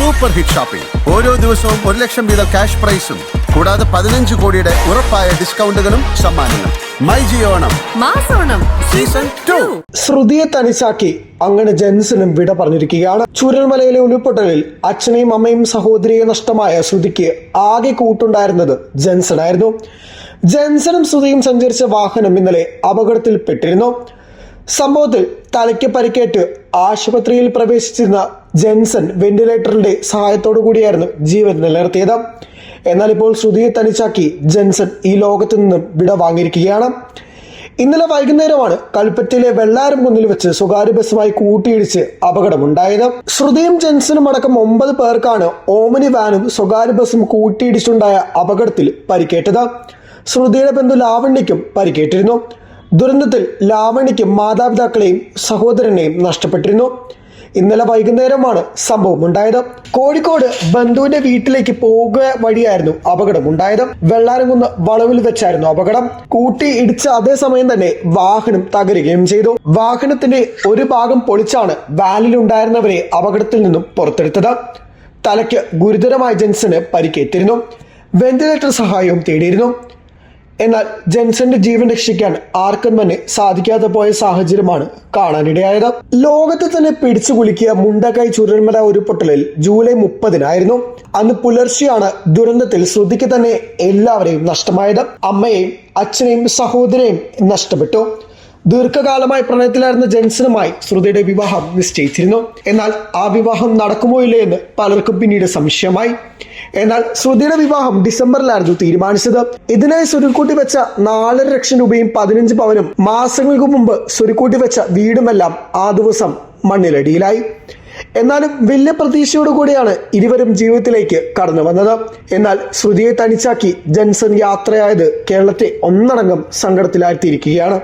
Super hit shopping ഓരോ ദിവസവും ഒരു ലക്ഷം വീതം ക്യാഷ് പ്രൈസും കൂടാതെ പതിനഞ്ച് കോടിയുടെ ഉറപ്പായ ഡിസ്കൗണ്ടുകളും സമ്മാനങ്ങളും. മൈ ജിയോണം മാസോണം സീസൺ ടു ശ്രുതിയെ തനിച്ചാക്കി അങ്ങനെ ജെൻസിനും വിട പറഞ്ഞിരിക്കുകയാണ്. ചൂരൽമലയിലെ ഉരുൾപൊട്ടലിൽ അച്ഛനെയും അമ്മയും സഹോദരിയെ നഷ്ടമായ ശ്രുതിക്ക് ആകെ കൂട്ടുണ്ടായിരുന്നത് ജെൻസനായിരുന്നു. ജെൻസനും ശ്രുതിയും സഞ്ചരിച്ച വാഹനം ഇന്നലെ അപകടത്തിൽപ്പെട്ടിരുന്നു. സംഭവത്തിൽ തലയ്ക്ക് പരിക്കേറ്റ് ആശുപത്രിയിൽ പ്രവേശിച്ചിരുന്ന ജെൻസൺ വെന്റിലേറ്ററിന്റെ സഹായത്തോടു കൂടിയായിരുന്നു ജീവൻ നിലനിർത്തിയത്. എന്നാൽ ഇപ്പോൾ ശ്രുതിയെ തനിച്ചാക്കി ജെൻസൺ ഈ ലോകത്തു നിന്നും വിട വാങ്ങിയിരിക്കുകയാണ്. ഇന്നലെ വൈകുന്നേരമാണ് കൽപ്പറ്റയിലെ വെള്ളാരം കുന്നിൽ വെച്ച് സ്വകാര്യ ബസ്സുമായി കൂട്ടിയിടിച്ച് അപകടമുണ്ടായത്. ശ്രുതിയും ജെൻസനും അടക്കം ഒമ്പത് പേർക്കാണ് ഓമനി വാനും സ്വകാര്യ ബസ്സും കൂട്ടിയിടിച്ചുണ്ടായ അപകടത്തിൽ പരിക്കേറ്റത്. ശ്രുതിയുടെ ബന്ധു ലാവണ്യയ്ക്കും പരിക്കേറ്റിരുന്നു. ദുരന്തത്തിൽ ലാവണിക്ക് മാതാപിതാക്കളെയും സഹോദരനെയും നഷ്ടപ്പെട്ടിരുന്നു. ഇന്നലെ വൈകുന്നേരമാണ് സംഭവം ഉണ്ടായത് കോഴിക്കോട് ബന്ധുവിന്റെ വീട്ടിലേക്ക് പോകുക വഴിയായിരുന്നു അപകടം ഉണ്ടായത് വെള്ളാരംകുന്ന് വളവിൽ വെച്ചായിരുന്നു അപകടം. കൂട്ടി ഇടിച്ച അതേ സമയം തന്നെ വാഹനം തകരുകയും ചെയ്തു. വാഹനത്തിന്റെ ഒരു ഭാഗം പൊളിച്ചാണ് വാനിലുണ്ടായിരുന്നവരെ അപകടത്തിൽ നിന്നും പുറത്തെടുത്തത്. തലയ്ക്ക് ഗുരുതരമായ ജെൻസിന് പരിക്കേറ്റിരുന്നു. വെന്റിലേറ്റർ സഹായവും തേടിയിരുന്നു. എന്നാൽ ജെൻസന്റെ ജീവൻ രക്ഷിക്കാൻ ആർക്കും തന്നെ സാധിക്കാതെ പോയ സാഹചര്യമാണ് കാണാനിടയായത്. ലോകത്തെ തന്നെ പിടിച്ചു കുലുക്കിയ മുണ്ടക്കൈ ചുരന്മല ഉരുൾപൊട്ടലിൽ ജൂലൈ മുപ്പതിനായിരുന്നു. അന്ന് പുലർച്ചെയാണ് ദുരന്തത്തിൽ ശ്രുതിക്ക് തന്നെ എല്ലാവരെയും നഷ്ടമായത്. അമ്മയെയും അച്ഛനെയും സഹോദരെയും നഷ്ടപ്പെട്ടു. ദീർഘകാലമായി പ്രണയത്തിലായിരുന്ന ജെൻസനുമായി ശ്രുതിയുടെ വിവാഹം നിശ്ചയിച്ചിരുന്നു. എന്നാൽ ആ വിവാഹം നടക്കുമോ ഇല്ലേ എന്ന് പലർക്കും പിന്നീട് സംശയമായി. എന്നാൽ ശ്രുതിയുടെ വിവാഹം ഡിസംബറിലായിരുന്നു തീരുമാനിച്ചത്. ഇതിനായി സുരുക്കൂട്ടി വെച്ച നാലര ലക്ഷം രൂപയും പതിനഞ്ച് പവനും മാസങ്ങൾക്ക് മുമ്പ് സുരുക്കൂട്ടി വെച്ച വീടുമെല്ലാം ആ ദിവസം മണ്ണിലടിയിലായി. എന്നാലും വലിയ പ്രതീക്ഷയോടു കൂടിയാണ് ഇരുവരും ജീവിതത്തിലേക്ക് കടന്നു വന്നത്. എന്നാൽ ശ്രുതിയെ തനിച്ചാക്കി ജൻസൺ യാത്രയായത് കേരളത്തെ ഒന്നടങ്കം സങ്കടത്തിലാഴ്ത്തിയിരിക്കുകയാണ്.